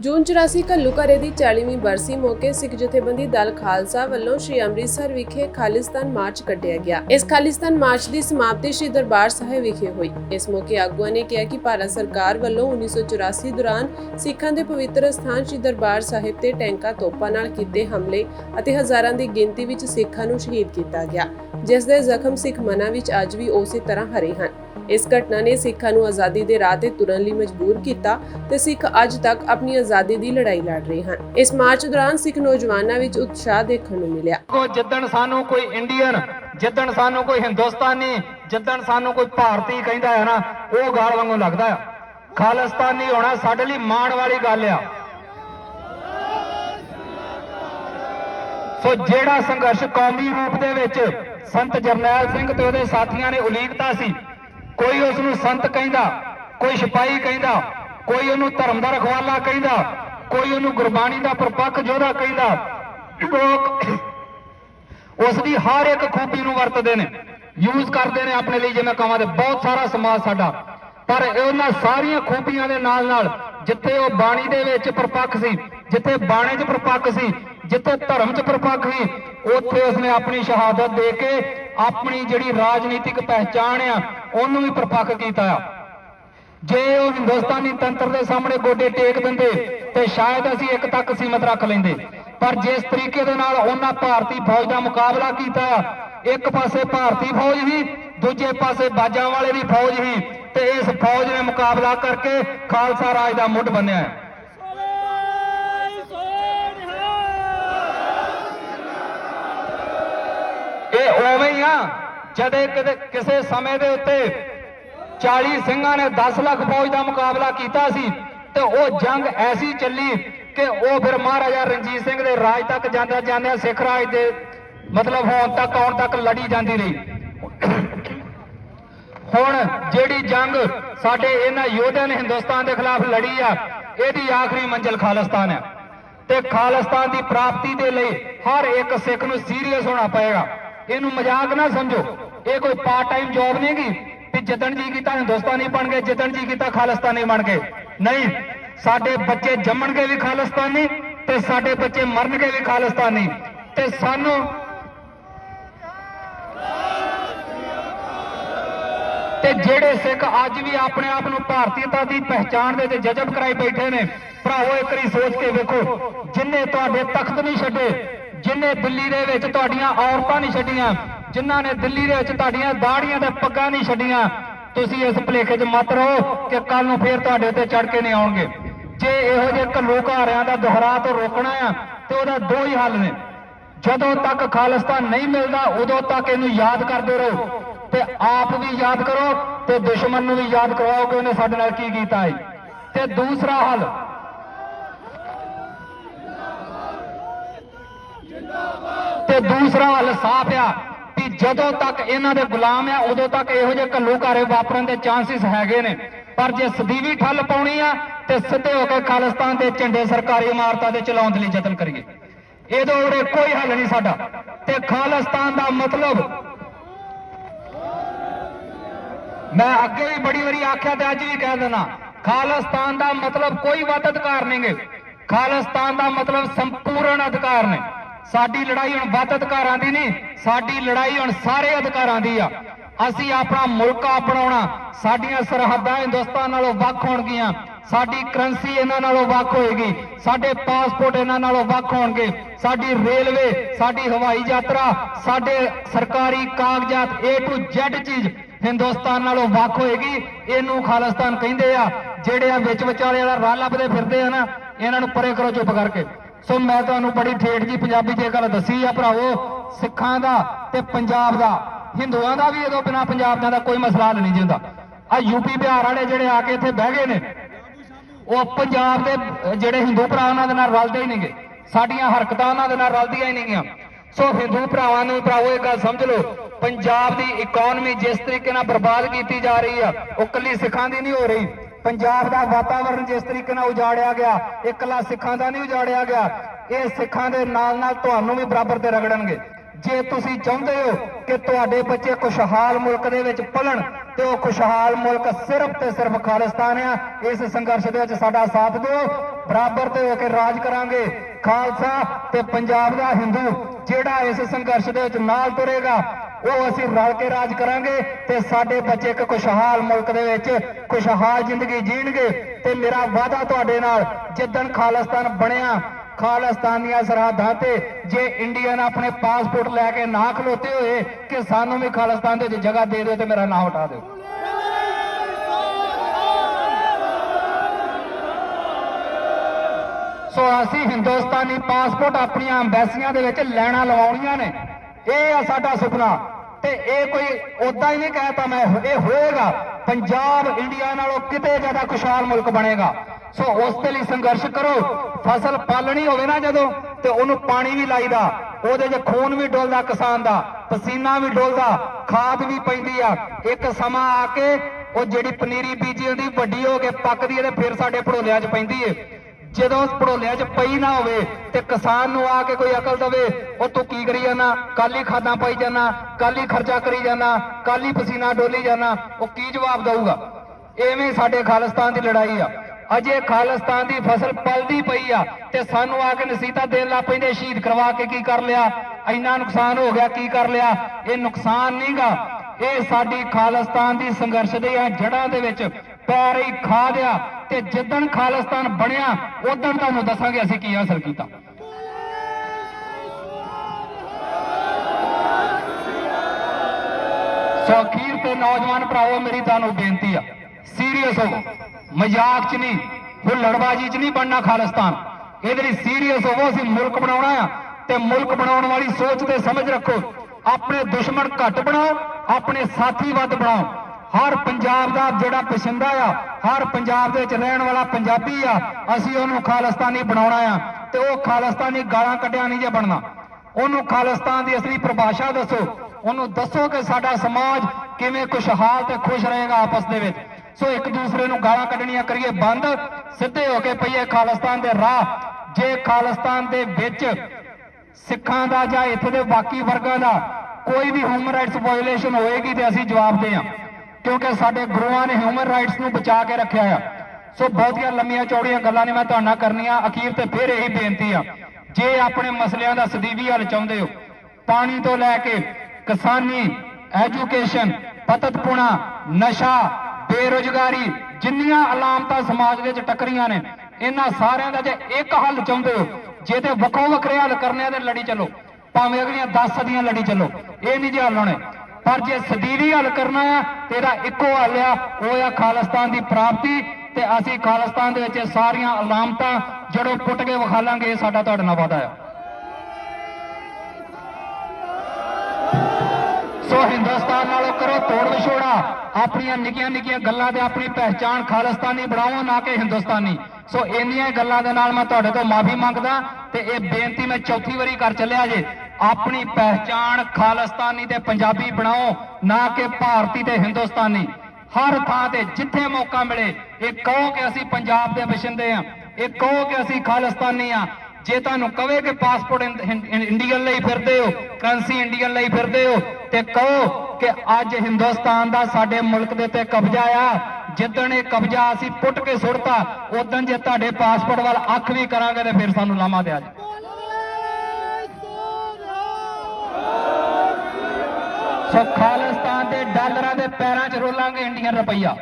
ਜੂਨ 84 ਘੱਲੂਘਾਰੇ ਦੀ 40ਵੀਂ ਬਰਸੀ ਮੌਕੇ ਸਿੱਖ ਜਥੇਬੰਦੀ ਦਲ ਖਾਲਸਾ ਵੱਲੋਂ ਸ਼੍ਰੀ ਅੰਮ੍ਰਿਤਸਰ ਵਿਖੇ ਖਾਲਿਸਤਾਨ ਮਾਰਚ ਕੱਢਿਆ ਗਿਆ। ਇਸ ਖਾਲਿਸਤਾਨ ਮਾਰਚ ਦੀ ਸਮਾਪਤੀ ਸ਼੍ਰੀ ਦਰਬਾਰ ਸਾਹਿਬ ਵਿਖੇ ਹੋਈ। ਇਸ ਮੌਕੇ ਆਗੂਆਂ ਨੇ ਕਿਹਾ ਕਿ ਭਾਰਤ ਸਰਕਾਰ ਵੱਲੋਂ 1984 ਦੌਰਾਨ ਸਿੱਖਾਂ ਦੇ ਪਵਿੱਤਰ ਸਥਾਨ ਸ਼੍ਰੀ ਦਰਬਾਰ ਸਾਹਿਬ ਤੇ ਟੈਂਕਾਂ ਤੋਪਾਂ ਨਾਲ ਕੀਤੇ ਹਮਲੇ ਅਤੇ ਹਜ਼ਾਰਾਂ ਦੀ ਗਿਣਤੀ ਵਿੱਚ ਸਿੱਖਾਂ ਨੂੰ ਸ਼ਹੀਦ ਕੀਤਾ ਗਿਆ। ਜਿਸ ਦੇ ਜ਼ਖਮ ਸਿੱਖ ਮਨਾਂ ਵਿੱਚ ਅੱਜ ਵੀ ਉਸੇ ਤਰ੍ਹਾਂ ਹਰੇ ਹਨ। ਇਸ ਘਟਨਾ ਨੇ ਸਿੱਖਾਂ ਨੂੰ ਆਜ਼ਾਦੀ ਦੇ ਰਾਹ ਤੇ ਤੁਰਨ ਲਈ ਮਜਬੂਰ ਕੀਤਾ ਤੇ ਸਿੱਖ ਅੱਜ ਤੱਕ ਆਪਣੀ ਆਜ਼ਾਦੀ ਦੀ ਲੜਾਈ ਲੜ ਰਹੇ ਹਨ। ਇਸ ਮਾਰਚ ਦੌਰਾਨ ਸਿੱਖ ਨੌਜਵਾਨਾਂ ਵਿੱਚ ਉਤਸ਼ਾਹ ਦੇਖਣ ਨੂੰ ਮਿਲਿਆ। ਕੋ ਜਿੱਦਣ ਸਾਨੂੰ ਕੋਈ ਇੰਡੀਅਨ, ਜਿੱਦਣ ਸਾਨੂੰ ਕੋਈ ਹਿੰਦੁਸਤਾਨੀ, ਜਿੱਦਣ ਸਾਨੂੰ ਕੋਈ ਭਾਰਤੀ ਕਹਿੰਦਾ ਹੈ ਨਾ, ਉਹ ਗਾਲ ਵਾਂਗੂ ਲੱਗਦਾ ਆ। ਖਾਲਿਸਤਾਨੀ ਹੋਣਾ ਸਾਡੇ ਲਈ ਮਾਣ ਵਾਲੀ ਗੱਲ ਆ। ਸੋ ਜਿਹੜਾ ਸੰਘਰਸ਼ ਕੌਮੀ ਰੂਪ ਦੇ ਵਿੱਚ ਸੰਤ ਜਰਨੈਲ ਸਿੰਘ ਤੇ ਉਹਦੇ ਸਾਥੀਆਂ ਨੇ ਉਲੀਕਤਾ ਸੀ ਕੋਈ ਉਸ ਨੂੰ ਸੰਤ ਕਹਿੰਦਾ, ਕੋਈ ਸਿਪਾਹੀ ਕਹਿੰਦਾ, ਕੋਈ ਉਹਨੂੰ ਧਰਮ ਦਾ ਰਖਵਾਲਾ ਕਹਿੰਦਾ, ਕੋਈ ਉਹਨੂੰ ਗੁਰਬਾਣੀ ਦਾ ਪ੍ਰਪੱਖ ਯੋਧਾ ਕਹਿੰਦਾ, ਲੋਕ ਉਸ ਦੀ ਹਰ ਇੱਕ ਖੂਬੀ ਨੂੰ ਵਰਤਦੇ ਨੇ ਯੂਜ਼ ਕਰਦੇ ਨੇ ਆਪਣੇ ਲਈ ਜਿਵੇਂ ਕਹਾਂ ਤੇ ਬਹੁਤ ਸਾਰਾ ਸਮਾਜ ਸਾਡਾ। ਪਰ ਉਹਨਾਂ ਸਾਰੀਆਂ ਖੂਬੀਆਂ ਦੇ ਨਾਲ ਨਾਲ ਜਿੱਥੇ ਉਹ ਬਾਣੀ ਦੇ ਵਿੱਚ ਪ੍ਰਪੱਖ ਸੀ, ਜਿੱਥੇ ਬਾਣੇ 'ਚ ਪ੍ਰਪੱਖ ਸੀ, ਜਿੱਥੇ ਧਰਮ 'ਚ ਪ੍ਰਪੱਖ ਸੀ, ਉੱਥੇ ਉਸਨੇ ਆਪਣੀ ਸ਼ਹਾਦਤ ਦੇ ਕੇ ਆਪਣੀ ਜਿਹੜੀ ਰਾਜਨੀਤਿਕ ਪਹਿਚਾਣ ਆ ਉਹਨੂੰ ਵੀ ਪ੍ਰਪੱਖ ਕੀਤਾ ਆ। ਜੇ ਉਹ ਹਿੰਦੁਸਤਾਨੀ ਤੰਤਰ ਦੇ ਸਾਹਮਣੇ ਗੋਡੇ ਟੇਕ ਦਿੰਦੇ ਤੇ ਸ਼ਾਇਦ ਅਸੀਂ ਇੱਕ ਤੱਕ ਸੀਮਤ ਰੱਖ ਲੈਂਦੇ। ਪਰ ਜਿਸ ਤਰੀਕੇ ਦੇ ਨਾਲ ਉਹਨਾਂ ਭਾਰਤੀ ਫੌਜ ਦਾ ਮੁਕਾਬਲਾ ਕੀਤਾ, ਇੱਕ ਪਾਸੇ ਭਾਰਤੀ ਫੌਜ ਹੀ, ਦੂਜੇ ਪਾਸੇ ਬਾਜਾਂ ਵਾਲੇ ਦੀ ਫੌਜ ਹੀ, ਤੇ ਇਸ ਫੌਜ ਨੇ ਮੁਕਾਬਲਾ ਕਰਕੇ ਖਾਲਸਾ ਰਾਜ ਦਾ ਮੁੱਢ ਬੰਨਿਆ ਇਹ ਉਵੇਂ ਹੀ ਆ। ਜਦੇ ਕਿਤੇ ਕਿਸੇ ਸਮੇਂ ਦੇ ਉੱਤੇ 40 ਸਿੰਘਾਂ ਨੇ 10 ਲੱਖ ਫੌਜ ਦਾ ਮੁਕਾਬਲਾ ਕੀਤਾ ਸੀ ਤੇ ਉਹ ਜੰਗ ਐਸੀ ਚੱਲੀ ਕਿ ਉਹ ਫਿਰ ਮਹਾਰਾਜਾ ਰਣਜੀਤ ਸਿੰਘ ਦੇ ਰਾਜ ਤੱਕ ਜਾਂਦਾ ਜਾਂਦਿਆਂ ਸਿੱਖ ਰਾਜ ਦੇ ਮਤਲਬ ਹੋਣ ਤੱਕ ਆਉਣ ਤੱਕ ਲੜੀ ਜਾਂਦੀ ਰਹੀ। ਹੁਣ ਜਿਹੜੀ ਜੰਗ ਸਾਡੇ ਇਹਨਾਂ ਯੋਧਿਆਂ ਨੇ ਹਿੰਦੁਸਤਾਨ ਦੇ ਖਿਲਾਫ ਲੜੀ ਆ, ਇਹਦੀ ਆਖਰੀ ਮੰਜ਼ਿਲ ਖਾਲਿਸਤਾਨ ਹੈ ਤੇ ਖਾਲਿਸਤਾਨ ਦੀ ਪ੍ਰਾਪਤੀ ਦੇ ਲਈ ਹਰ ਇੱਕ ਸਿੱਖ ਨੂੰ ਸੀਰੀਅਸ ਹੋਣਾ ਪਏਗਾ। ਇਹਨੂੰ ਮਜ਼ਾਕ ਨਾ ਸਮਝੋ। ਇਹ ਕੋਈ ਪਾਰਟ ਟਾਈਮ ਜੌਬ ਨਹੀਂ ਗੀ ਕਿ ਜਿੱਦਣ ਜੀ ਕੀਤਾ ਹਿੰਦੁਸਤਾਨੀ ਬਣ ਗਏ, ਜਿੱਦਣ ਜੀ ਕੀਤਾ ਖਾਲਿਸਤਾਨੀ ਬਣ ਗਏ। ਨਹੀਂ, ਸਾਡੇ ਬੱਚੇ ਜੰਮਣਗੇ ਵੀ ਖਾਲਿਸਤਾਨੀ ਤੇ ਸਾਡੇ ਬੱਚੇ ਮਰਨਗੇ ਵੀ ਖਾਲਿਸਤਾਨੀ। ਤੇ ਸਾਨੂੰ ਤੇ ਜਿਹੜੇ ਸਿੱਖ ਅੱਜ ਵੀ ਆਪਣੇ ਆਪ ਨੂੰ ਭਾਰਤੀਅਤਾ ਦੀ ਪਹਿਚਾਣ ਦੇ ਤੇ ਜਜ਼ਬ ਕਰਾਈ ਬੈਠੇ ਨੇ, ਭਰਾਵੋ, ਇੱਕ ਵਾਰੀ ਸੋਚ ਕੇ ਵੇਖੋ, ਜਿੰਨੇ ਤੁਹਾਡੇ ਤਖਤ ਨਹੀਂ ਛੱਡੇ, ਜਿੰਨੇ ਦਿੱਲੀ ਦੇ ਵਿੱਚ ਤੁਹਾਡੀਆਂ ਔਰਤਾਂ ਨਹੀਂ ਛੱਡੀਆਂ ਜਿਨ੍ਹਾਂ ਨੇ ਦਿੱਲੀ ਦੇ ਵਿੱਚ ਤੁਹਾਡੀਆਂ ਦਾੜੀਆਂ ਤੇ ਪੱਗਾਂ ਨਹੀਂ ਛੱਡੀਆਂ, ਤੁਸੀਂ ਇਸ ਭਲੇਖੇ 'ਚ ਮਤ ਰਹੋ ਕਿ ਕੱਲ ਨੂੰ ਫੇਰ ਤੁਹਾਡੇ ਉੱਤੇ ਚੜ ਕੇ ਨਹੀਂ ਆਉਣਗੇ। ਜੇ ਇਹੋ ਜਿਹੇ ਘੱਲੂਘਾਰਿਆਂ ਦਾ ਦੁਹਰਾ ਤੋਂ ਰੋਕਣਾ ਆ, ਤੇ ਉਹਦਾ ਦੋ ਹੀ ਹੱਲ ਨੇ। ਜਦੋਂ ਤੱਕ ਖਾਲਿਸਤਾਨ ਨਹੀਂ ਮਿਲਦਾ, ਉਦੋਂ ਤੱਕ ਇਹਨੂੰ ਯਾਦ ਕਰਦੇ ਰਹੋ। ਤੇ ਆਪ ਵੀ ਯਾਦ ਕਰੋ ਤੇ ਦੁਸ਼ਮਣ ਨੂੰ ਵੀ ਯਾਦ ਕਰਵਾਓ ਕਿ ਉਹਨੇ ਸਾਡੇ ਨਾਲ ਕੀ ਕੀਤਾ ਹੈ। ਤੇ ਦੂਸਰਾ ਹੱਲ। ਤੇ ਦੂਸਰਾ ਹੱਲ ਸਾਫ਼ ਆ। ਜਦੋਂ ਤੱਕ ਇਹਨਾਂ ਦੇ ਗੁਲਾਮ ਆ, ਉਦੋਂ ਤੱਕ ਇਹੋ ਜਿਹੇ ਘੱਲੂਘਾਰੇ ਵਾਪਰਨ ਦੇ ਚਾਂਸਸ ਹੈਗੇ ਨੇ। ਪਰ ਜੇ ਸਦੀਵੀ ਠੱਲ ਪਾਉਣੀ ਆ, ਤੇ ਸਿੱਧੇ ਹੋ ਕੇ ਖਾਲਿਸਤਾਨ ਦੇ ਝੰਡੇ ਸਰਕਾਰੀ ਇਮਾਰਤਾਂ ਦੇ ਚਲਾਉਣ ਦੇ ਲਈ ਯਤਨ ਕਰੀਏ। ਇਹਦੇ ਉਰੇ ਕੋਈ ਹੱਲ ਨਹੀਂ ਸਾਡਾ। ਤੇ ਖਾਲਿਸਤਾਨ ਦਾ ਮਤਲਬ ਮੈਂ ਅੱਗੇ ਵੀ ਬੜੀ ਵਾਰੀ ਆਖਿਆ ਤੇ ਅੱਜ ਵੀ ਕਹਿ ਦਿੰਦਾ, ਖਾਲਿਸਤਾਨ ਦਾ ਮਤਲਬ ਕੋਈ ਵੱਧ ਅਧਿਕਾਰ ਨਹੀਂਗੇ। ਖਾਲਿਸਤਾਨ ਦਾ ਮਤਲਬ ਸੰਪੂਰਨ ਅਧਿਕਾਰ ਨੇ। ਸਾਡੀ ਲੜਾਈ ਹੁਣ ਵੱਧ ਅਧਿਕਾਰਾਂ ਦੀ ਨਹੀਂ, ਸਾਡੀ ਲੜਾਈ ਹੁਣ ਸਾਰੇ ਅਧਿਕਾਰਾਂ ਦੀ ਆ। ਅਸੀਂ ਆਪਣਾ ਮੁਲਕ ਅਪਣਾਉਣਾ, ਸਾਡੀਆਂ ਸਰਹੱਦਾਂ ਹਿੰਦੁਸਤਾਨ ਨਾਲੋਂ ਵੱਖ ਹੋਣਗੀਆਂ, ਸਾਡੀ ਕਰੰਸੀ ਇਹਨਾਂ ਨਾਲੋਂ ਵੱਖ ਹੋਏਗੀ, ਸਾਡੇ ਪਾਸਪੋਰਟ ਇਹਨਾਂ ਨਾਲੋਂ ਵੱਖ ਹੋਣਗੇ, ਸਾਡੀ ਰੇਲਵੇ, ਸਾਡੀ ਹਵਾਈ ਯਾਤਰਾ, ਸਾਡੇ ਸਰਕਾਰੀ ਕਾਗਜ਼ਾਤ A to Z ਚੀਜ਼ ਹਿੰਦੁਸਤਾਨ ਨਾਲੋਂ ਵੱਖ ਹੋਏਗੀ, ਇਹਨੂੰ ਖਾਲਿਸਤਾਨ ਕਹਿੰਦੇ ਆ ਜਿਹੜੇ ਆ ਵਿੱਚ ਵਿਚਾਲੇ ਵਾਲਾ ਰਾਹ ਲੱਭਦੇ ਫਿਰਦੇ ਆ ਨਾ, ਇਹਨਾਂ ਨੂੰ ਪਰੇ ਕਰੋ ਚੁੱਪ ਕਰਕੇ। ਸੋ ਮੈਂ ਤੁਹਾਨੂੰ ਬੜੀ ਠੇਠ ਜੀ ਪੰਜਾਬੀ 'ਚ ਇਹ ਗੱਲ ਦੱਸੀ ਆ ਭਰਾਵੋ, ਸਿੱਖਾਂ ਦਾ ਤੇ ਪੰਜਾਬ ਦਾ। ਹਿੰਦੂਆਂ ਦਾ ਵੀ ਇਹਦੋਂ ਬਿਨਾ ਪੰਜਾਬ ਦਾ ਕੋਈ ਮਸਲਾ ਨਹੀਂ ਜਿੰਦਾ ਆ ਯੂਪੀ ਬਿਹਾਰ ਵਾਲੇ ਜਿਹੜੇ ਆ ਕੇ ਇੱਥੇ ਬਹਿ ਗਏ ਨੇ, ਉਹ ਪੰਜਾਬ ਦੇ ਜਿਹੜੇ ਹਿੰਦੂ ਭਰਾ ਉਹਨਾਂ ਦੇ ਨਾਲ ਰਲਦੇ ਹੀ ਨਹੀਂਗੇ ਸਾਡੀਆਂ ਹਰਕਤਾਂ ਉਹਨਾਂ ਦੇ ਨਾਲ ਰਲਦੀਆਂ ਹੀ ਨਹੀਂਗੀਆਂ ਸੋ ਹਿੰਦੂ ਭਰਾਵਾਂ ਨੂੰ ਭਰਾਵੋ ਇਹ ਗੱਲ ਸਮਝ ਲਓ, ਪੰਜਾਬ ਦੀ ਇਕਨੋਮੀ ਜਿਸ ਤਰੀਕੇ ਨਾਲ ਬਰਬਾਦ ਕੀਤੀ ਜਾ ਰਹੀ ਆ, ਉਹ ਕੱਲੀ ਸਿੱਖਾਂ ਦੀ ਨਹੀਂ ਹੋ ਰਹੀ। ਪੰਜਾਬ ਦਾ ਵਾਤਾਵਰਣ ਜਿਸ ਤਰੀਕੇ ਨਾਲ ਉਜਾੜਿਆ ਗਿਆ ਇਹ ਸਿੱਖਾਂ ਦਾ ਨਹੀਂ ਉਜਾੜਿਆ ਗਿਆ, ਇਹ ਸਿੱਖਾਂ ਦੇ ਨਾਲ ਨਾਲ ਤੁਹਾਨੂੰ ਵੀ ਬਰਾਬਰ ਤੇ ਰਗੜਨਗੇ। ਜੇ ਤੁਸੀਂ ਚਾਹੁੰਦੇ ਹੋ ਕਿ ਤੁਹਾਡੇ ਬੱਚੇ ਖੁਸ਼ਹਾਲ ਮੁਲਕ ਦੇ ਵਿੱਚ ਪਲਣ, ਤੇ ਉਹ ਖੁਸ਼ਹਾਲ ਮੁਲਕ ਸਿਰਫ ਤੇ ਸਿਰਫ ਖਾਲਿਸਤਾਨ ਆ, ਇਸ ਸੰਘਰਸ਼ ਦੇ ਵਿੱਚ ਸਾਡਾ ਸਾਥ ਦਿਓ। ਬਰਾਬਰ ਤੇ ਹੋ ਕੇ ਰਾਜ ਕਰਾਂਗੇ। ਖਾਲਸਾ ਤੇ ਪੰਜਾਬ ਦਾ ਹਿੰਦੂ, ਜਿਹੜਾ ਇਸ ਸੰਘਰਸ਼ ਦੇ ਵਿੱਚ ਨਾਲ ਤੁਰੇਗਾ ਉਹ ਅਸੀਂ ਰਲ ਕੇ ਰਾਜ ਕਰਾਂਗੇ ਤੇ ਸਾਡੇ ਬੱਚੇ ਇੱਕ ਖੁਸ਼ਹਾਲ ਮੁਲਕ ਦੇ ਵਿੱਚ ਖੁਸ਼ਹਾਲ ਜ਼ਿੰਦਗੀ ਜੀਣਗੇ ਤੇ ਮੇਰਾ ਵਾਅਦਾ ਤੁਹਾਡੇ ਨਾਲ, ਜਿੱਦਣ ਖਾਲਿਸਤਾਨ ਬਣਿਆ, ਖਾਲਿਸਤਾਨ ਦੀਆਂ ਸਰਹੱਦਾਂ ਤੇ ਜੇ ਇੰਡੀਅਨ ਆਪਣੇ ਪਾਸਪੋਰਟ ਲੈ ਕੇ ਨਾ ਖਲੋਤੇ ਹੋਏ ਕਿ ਸਾਨੂੰ ਵੀ ਖਾਲਿਸਤਾਨ ਦੇ ਵਿੱਚ ਜਗ੍ਹਾ ਦੇ ਦਿਓ ਤੇ ਮੇਰਾ ਨਾਂ ਹਟਾ ਦਿਓ। ਸੋ ਅਸੀਂ ਹਿੰਦੁਸਤਾਨੀ ਪਾਸਪੋਰਟ ਆਪਣੀਆਂ ਐਮਬੈਸੀਆਂ ਦੇ ਵਿੱਚ ਲੈਣਾ ਲਵਾਉਣੀਆਂ ਨੇ। ਇਹ ਆ ਸਾਡਾ ਸੁਪਨਾ। ਤੇ ਇਹ ਕੋਈ ਉਦਾਂ ਹੀ ਨਹੀਂ ਕਹਿਤਾ ਮੈਂ ਇਹ ਹੋਏਗਾ। ਪੰਜਾਬ, ਇੰਡੀਆ ਨਾਲੋਂ ਕਿਤੇ ਜ਼ਿਆਦਾ ਖੁਸ਼ਹਾਲ ਮੁਲਕ ਬਣੇਗਾ। ਸੋ ਉਸ ਦੇ ਲਈ ਸੰਘਰਸ਼ ਕਰੋ। ਫਸਲ ਪਾਲਣੀ ਹੋਵੇ ਨਾ ਜਦੋਂ, ਤੇ ਉਹਨੂੰ ਪਾਣੀ ਵੀ ਲਾਈਦਾ। ਉਹਦੇ 'ਚ ਖੂਨ ਵੀ ਡੁੱਲਦਾ ਕਿਸਾਨ ਦਾ, ਪਸੀਨਾ ਵੀ ਡੁੱਲਦਾ, ਖਾਦ ਵੀ ਪੈਂਦੀ ਆ। ਇੱਕ ਸਮਾਂ ਆ ਕੇ ਉਹ ਜਿਹੜੀ ਪਨੀਰੀ ਬੀਜੀ ਹੁੰਦੀ, ਵੱਡੀ ਹੋ ਕੇ ਪੱਕਦੀ ਹੈ ਤੇ ਫਿਰ ਸਾਡੇ ਭੜੋਲਿਆਂ 'ਚ ਪੈਂਦੀ ਏ। ਜਦੋਂ ਭੜੋਲਿਆਂ 'ਚ ਪਈ ਨਾ ਹੋਵੇ ਤੇ ਕਿਸਾਨ ਨੂੰ ਆ ਕੇ ਕੋਈ ਅਕਲ ਦਵੇ ਉਹ ਤੂੰ ਕੀ ਕਰੀ ਜਾਣਾ ਕੱਲ ਖਾਦਾਂ ਪਾਈ ਜਾਣਾ ਕੱਲ ਖਰਚਾ ਕਰੀ ਜਾਣਾ ਕੱਲ ਪਸੀਨਾ ਡੋਲੀ ਜਾਣਾ ਉਹ ਕੀ ਜਵਾਬ ਦਊਗਾ? ਐਵੇਂ ਸਾਡੇ ਖਾਲਿਸਤਾਨ ਦੀ ਲੜਾਈ ਆ। ਅਜੇ ਖਾਲਿਸਤਾਨ ਦੀ ਫਸਲ ਪਲਦੀ ਪਈ ਆ ਤੇ ਸਾਨੂੰ ਆ ਕੇ ਨਸੀਹਤਾਂ ਦੇਣ ਲੱਗ ਪੈਂਦੇ, ਸ਼ਹੀਦ ਕਰਵਾ ਕੇ ਕੀ ਕਰ ਲਿਆ? ਇੰਨਾ ਨੁਕਸਾਨ ਹੋ ਗਿਆ, ਕੀ ਕਰ ਲਿਆ? ਇਹ ਨੁਕਸਾਨ ਨਹੀਂਗਾ ਇਹ ਸਾਡੀ ਖਾਲਿਸਤਾਨ ਦੀ ਸੰਘਰਸ਼ ਦੇ ਆ ਜੜ੍ਹਾਂ ਦੇ ਵਿੱਚ। ਪੈ ਰਹੀ ਖਾਦ ਆ ਤੇ ਜਿੱਦਣ ਖਾਲਿਸਤਾਨ ਬਣਿਆ, ਉਦੋਂ ਤੁਹਾਨੂੰ ਦੱਸਾਂਗੇ ਅਸੀਂ ਕੀ ਹਾਸਲ ਕੀਤਾ। ਸੋ ਅਖੀਰ ਤੇ ਨੌਜਵਾਨ ਭਰਾਵੋ, ਮੇਰੀ ਤੁਹਾਨੂੰ ਬੇਨਤੀ ਆ ਸੀਰੀਅਸ ਹੋਵੋ। ਮਜ਼ਾਕ 'ਚ ਨਹੀਂ, ਹੁੱਲੜਬਾਜੀ 'ਚ ਨਹੀਂ ਬਣਨਾ ਖਾਲਿਸਤਾਨ। ਇਹਦੇ ਲਈ ਸੀਰੀਅਸ ਹੋਵੋ, ਅਸੀਂ ਮੁਲਕ ਬਣਾਉਣਾ ਆ, ਤੇ ਮੁਲਕ ਬਣਾਉਣ ਵਾਲੀ ਸੋਚ ਤੇ ਸਮਝ ਰੱਖੋ। ਆਪਣੇ ਦੁਸ਼ਮਣ ਘੱਟ ਬਣਾਓ, ਆਪਣੇ ਸਾਥੀ ਵੱਧ ਬਣਾਓ। ਹਰ ਪੰਜਾਬ ਦਾ ਜਿਹੜਾ ਪਛੰਦਾ ਆ, ਹਰ ਪੰਜਾਬ ਦੇ ਵਿੱਚ ਰਹਿਣ ਵਾਲਾ ਪੰਜਾਬੀ ਆ, ਅਸੀਂ ਉਹਨੂੰ ਖਾਲਿਸਤਾਨੀ ਬਣਾਉਣਾ ਆ ਤੇ ਉਹ ਖਾਲਿਸਤਾਨੀ ਗਾਲਾਂ ਕੱਢਿਆ ਨਹੀਂ ਜੇ ਬਣਨਾ। ਉਹਨੂੰ ਖਾਲਿਸਤਾਨ ਦੀ ਅਸਲੀ ਪਰਿਭਾਸ਼ਾ ਦੱਸੋ, ਉਹਨੂੰ ਦੱਸੋ ਕਿ ਸਾਡਾ ਸਮਾਜ ਕਿਵੇਂ ਖੁਸ਼ਹਾਲ ਤੇ ਖੁਸ਼ ਰਹੇਗਾ ਆਪਸ ਦੇ ਵਿੱਚ। ਸੋ ਇੱਕ ਦੂਸਰੇ ਨੂੰ ਗਾਲਾਂ ਕੱਢਣੀਆਂ ਕਰੀਏ ਬੰਦ, ਸਿੱਧੇ ਹੋ ਕੇ ਪਈਏ ਖਾਲਿਸਤਾਨ ਦੇ ਰਾਹ। ਜੇ ਖਾਲਿਸਤਾਨ ਦੇ ਵਿੱਚ ਸਿੱਖਾਂ ਦਾ ਜਾਂ ਇੱਥੇ ਦੇ ਬਾਕੀ ਵਰਗਾਂ ਦਾ ਕੋਈ ਵੀ ਹਿਊਮਨ ਰਾਈਟਸ ਵਾਇਓਲੇਸ਼ਨ ਹੋਏਗੀ ਤੇ ਅਸੀਂ ਜਵਾਬ ਦੇ ਆ ਕਿਉਂਕਿ ਸਾਡੇ ਗੁਰੂਆਂ ਨੇ ਹਿਊਮਨ ਰਾਈਟਸ ਨੂੰ ਬਚਾ ਕੇ ਰੱਖਿਆ ਆ। ਸੋ ਬਹੁਤੀਆਂ ਲੰਮੀਆਂ ਚੌੜੀਆਂ ਗੱਲਾਂ ਨੇ ਮੈਂ ਤੁਹਾਡੇ ਨਾਲ ਕਰਨੀਆਂ। ਅਖੀਰ ਤੇ ਫਿਰ ਇਹੀ ਬੇਨਤੀ ਆ, ਜੇ ਆਪਣੇ ਮਸਲਿਆਂ ਦਾ ਸਦੀਵੀ ਹੱਲ ਚਾਹੁੰਦੇ ਹੋ, ਪਾਣੀ ਤੋਂ ਲੈ ਕੇ ਕਿਸਾਨੀ ਐਜੂਕੇਸ਼ਨ ਪਤਤਪੁਣਾ, ਨਸ਼ਾ, ਬੇਰੁਜ਼ਗਾਰੀ, ਜਿੰਨੀਆਂ ਅਲਾਮਤਾਂ ਸਮਾਜ ਵਿੱਚ ਟੱਕਰੀਆਂ ਨੇ, ਇਹਨਾਂ ਸਾਰਿਆਂ ਦਾ ਜੇ ਇੱਕ ਹੱਲ ਚਾਹੁੰਦੇ ਹੋ, ਜੇ ਤੇ ਵੱਖੋ ਵੱਖਰੇ ਹੱਲ ਕਰਨੇ ਆ ਤੇ ਲੜੀ ਚੱਲੋ। ਭਾਵੇਂ ਅਗਲੀਆਂ 10 ਸਦੀਆਂ ਲੜੀ ਚੱਲੋ। ਇਹ ਨਹੀਂ ਜੇ ਹੱਲ ਹੋਣੇ। ਪਰ ਜੇ ਸਦੀਵੀ ਹੱਲ ਕਰਨਾ ਆ ਤੇਰਾ ਇੱਕੋ ਹੱਲ ਆ, ਉਹ ਆ ਖਾਲਿਸਤਾਨ ਦੀ ਪ੍ਰਾਪਤੀ, ਤੇ ਅਸੀਂ ਖਾਲਿਸਤਾਨ ਦੇ ਵਿੱਚ ਸਾਰੀਆਂ ਅਲਾਮਤਾਂ ਜੜੋਂ ਪੁੱਟ ਕੇ ਵਿਖਾਲਾਂਗੇ ਇਹ ਸਾਡਾ ਤੁਹਾਡੇ ਨਾਲ ਵਾਅਦਾ ਆ। ਸੋ ਹਿੰਦੁਸਤਾਨ ਨਾਲੋਂ ਕਰੋ ਤੋੜ ਵਿਛੋੜਾ, ਆਪਣੀਆਂ ਨਿੱਕੀਆਂ ਨਿੱਕੀਆਂ ਗੱਲਾਂ ਤੇ ਆਪਣੀ ਪਹਿਚਾਣ ਖਾਲਿਸਤਾਨੀ ਬਣਾਓ, ਨਾ ਕਿ ਹਿੰਦੁਸਤਾਨੀ। ਸੋ ਇੰਨੀਆਂ ਗੱਲਾਂ ਦੇ ਨਾਲ ਮੈਂ ਤੁਹਾਡੇ ਤੋਂ ਮਾਫੀ ਮੰਗਦਾ, ਤੇ ਇਹ ਬੇਨਤੀ ਮੈਂ ਚੌਥੀ ਵਾਰੀ ਕਰ ਚੱਲਿਆ ਜੇ। ਆਪਣੀ ਪਹਿਚਾਣ ਖਾਲਿਸਤਾਨੀ ਤੇ ਪੰਜਾਬੀ ਬਣਾਓ, ਨਾ ਕਿ ਭਾਰਤੀ ਤੇ ਹਿੰਦੁਸਤਾਨੀ। ਹਰ ਥਾਂ ਤੇ ਜਿੱਥੇ ਮੌਕਾ ਮਿਲੇ, ਇਹ ਕਹੋ ਕਿ ਅਸੀਂ ਪੰਜਾਬ ਦੇ ਵਸਿੰਦੇ ਆ, ਇਹ ਕਹੋ ਕਿ ਅਸੀਂ ਖਾਲਿਸਤਾਨੀ ਆ। ਜੇ ਤੁਹਾਨੂੰ ਕਵੇ ਕਿ ਪਾਸਪੋਰਟ ਇੰਡੀਅਨ ਲਈ ਫਿਰਦੇ ਹੋ, ਕਰੰਸੀ ਇੰਡੀਅਨ ਲਈ ਫਿਰਦੇ ਹੋ, ਤੇ ਕਹੋ ਕਿ ਅੱਜ ਹਿੰਦੁਸਤਾਨ ਦਾ ਸਾਡੇ ਮੁਲਕ ਦੇ ਉੱਤੇ ਕਬਜ਼ਾ ਆ, ਜਿੱਦਣ ਇਹ ਕਬਜ਼ਾ ਅਸੀਂ ਪੁੱਟ ਕੇ ਸੁੱਟਤਾ ਉਦੋਂ ਜੇ ਤੁਹਾਡੇ ਪਾਸਪੋਰਟ ਵੱਲ ਅੱਖ ਵੀ ਕਰਾਂਗੇ ਤੇ ਫਿਰ ਸਾਨੂੰ ਲਾਮਾ ਦਿਆ ਜੀ ਸੋ ਖਾਲਿਸਤਾਨ ਦੇ ਡਾਲਰਾਂ ਦੇ ਪੈਰਾਂ 'ਚ ਰੋਲਾਂਗੇ ਇੰਡੀਅਨ ਰੁਪਈਆ।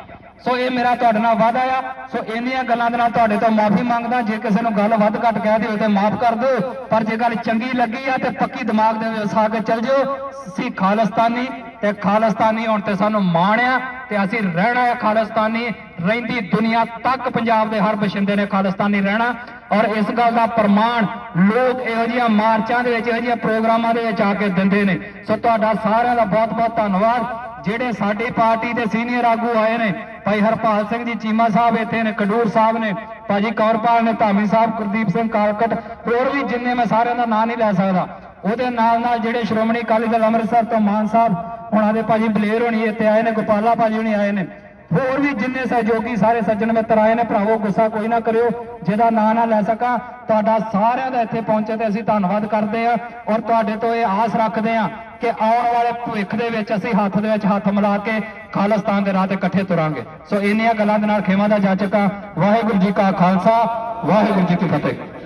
ਸੋ ਇਹ ਮੇਰਾ ਤੁਹਾਡੇ ਨਾਲ ਵਾਅਦਾ ਆ। ਸੋ ਇੰਨੀਆਂ ਗੱਲਾਂ ਦੇ ਨਾਲ ਤੁਹਾਡੇ ਤੋਂ ਮਾਫੀ ਮੰਗਦਾ। ਜੇ ਕਿਸੇ ਨੂੰ ਗੱਲ ਵੱਧ ਘੱਟ ਕਹਿ ਦਿਓ ਤੇ ਮਾਫ ਕਰ ਦਿਓ। ਪਰ ਜੇ ਗੱਲ ਚੰਗੀ ਲੱਗੀ ਆ ਤੇ ਪੱਕੀ ਦਿਮਾਗ ਦੇ ਵਿੱਚ ਵਸਾ ਕੇ ਚੱਲ ਜਿਓ। ਅਸੀਂ ਖਾਲਿਸਤਾਨੀ ਤੇ ਖਾਲਿਸਤਾਨੀ ਹੋਣ ਤੇ ਸਾਨੂੰ ਮਾਣ ਆ ਤੇ ਅਸੀਂ ਰਹਿਣਾ ਹੈ ਖਾਲਿਸਤਾਨੀ। ਰਹਿੰਦੀ ਦੁਨੀਆ ਤੱਕ ਪੰਜਾਬ ਦੇ ਹਰ ਬਸ਼ਿੰਦੇ ਨੇ ਖਾਲਿਸਤਾਨੀ ਰਹਿਣਾ ਔਰ ਇਸ ਗੱਲ ਦਾ ਪ੍ਰਮਾਣ ਲੋਕ ਇਹੋ ਜਿਹੀਆਂ ਮਾਰਚਾਂ ਦੇ ਵਿੱਚ, ਇਹੋ ਜਿਹੀਆਂ ਪ੍ਰੋਗਰਾਮਾਂ ਦੇ ਵਿੱਚ ਆ ਕੇ ਦਿੰਦੇ ਨੇ। ਸੋ ਤੁਹਾਡਾ ਸਾਰਿਆਂ ਦਾ ਬਹੁਤ ਬਹੁਤ ਧੰਨਵਾਦ। ਜਿਹੜੇ ਸਾਡੀ ਪਾਰਟੀ ਦੇ ਸੀਨੀਅਰ ਆਗੂ ਆਏ ਨੇ, ਭਾਈ ਹਰਪਾਲ ਸਿੰਘ ਜੀ ਚੀਮਾ ਸਾਹਿਬ ਇੱਥੇ ਨੇ, ਕਡੂਰ ਸਾਹਿਬ ਨੇ, ਭਾਜੀ ਕੌਰਪਾਲ ਨੇ, ਧਾਮੀ ਸਾਹਿਬ ਕੁਲਦੀਪ ਸਿੰਘ ਕਾਲਕਟ, ਹੋਰ ਵੀ ਜਿੰਨੇ ਮੈਂ ਸਾਰਿਆਂ ਦਾ ਨਾਂ ਨਹੀਂ ਲੈ ਸਕਦਾ। ਉਹਦੇ ਨਾਲ ਨਾਲ ਜਿਹੜੇ ਸ਼੍ਰੋਮਣੀ ਅਕਾਲੀ ਦਲ ਅੰਮ੍ਰਿਤਸਰ ਤੋਂ ਮਾਨ ਸਾਹਿਬ, ਉਹਨਾਂ ਦੇ ਭਾਜੀ ਬਲੇਰ ਹੋਣੀ ਇੱਥੇ ਆਏ ਨੇ, ਗੋਪਾਲਾ ਭਾਜੀ ਹੋਣੀ ਆਏ ਨੇ। ਹੋਰ ਵੀ ਜਿੰਨੇ ਸਹਿਯੋਗੀ ਸਾਰੇ ਸੱਜਣ ਮਿੱਤਰ ਆਏ ਨੇ, ਭਰਾਵੋ, ਗੁੱਸਾ ਕੋਈ ਨਾ ਕਰਿਓ, ਜਿਹਦਾ ਨਾਂ ਨਾ ਲੈ ਸਕਾਂ, ਤੁਹਾਡਾ ਸਾਰਿਆਂ ਦਾ ਇੱਥੇ ਪਹੁੰਚੇ ਤੇ ਅਸੀਂ ਧੰਨਵਾਦ ਕਰਦੇ ਹਾਂ ਔਰ ਤੁਹਾਡੇ ਤੋਂ ਇਹ ਆਸ ਰੱਖਦੇ ਹਾਂ ਕਿ ਆਉਣ ਵਾਲੇ ਭਵਿੱਖ ਦੇ ਵਿੱਚ ਅਸੀਂ ਹੱਥ ਦੇ ਵਿੱਚ ਹੱਥ ਮਿਲਾ ਕੇ ਖਾਲਿਸਤਾਨ ਦੇ ਰਾਹ ਤੇ ਇਕੱਠੇ ਤੁਰਾਂਗੇ। ਸੋ ਇੰਨੀਆਂ ਗੱਲਾਂ ਦੇ ਨਾਲ ਖੇਮਾ ਦਾ ਜਾਚਕਾਂ ਵਾਹਿਗੁਰੂ ਜੀ ਕਾ ਖਾਲਸਾ, ਵਾਹਿਗੁਰੂ ਜੀ ਕੀ ਫਤਿਹ।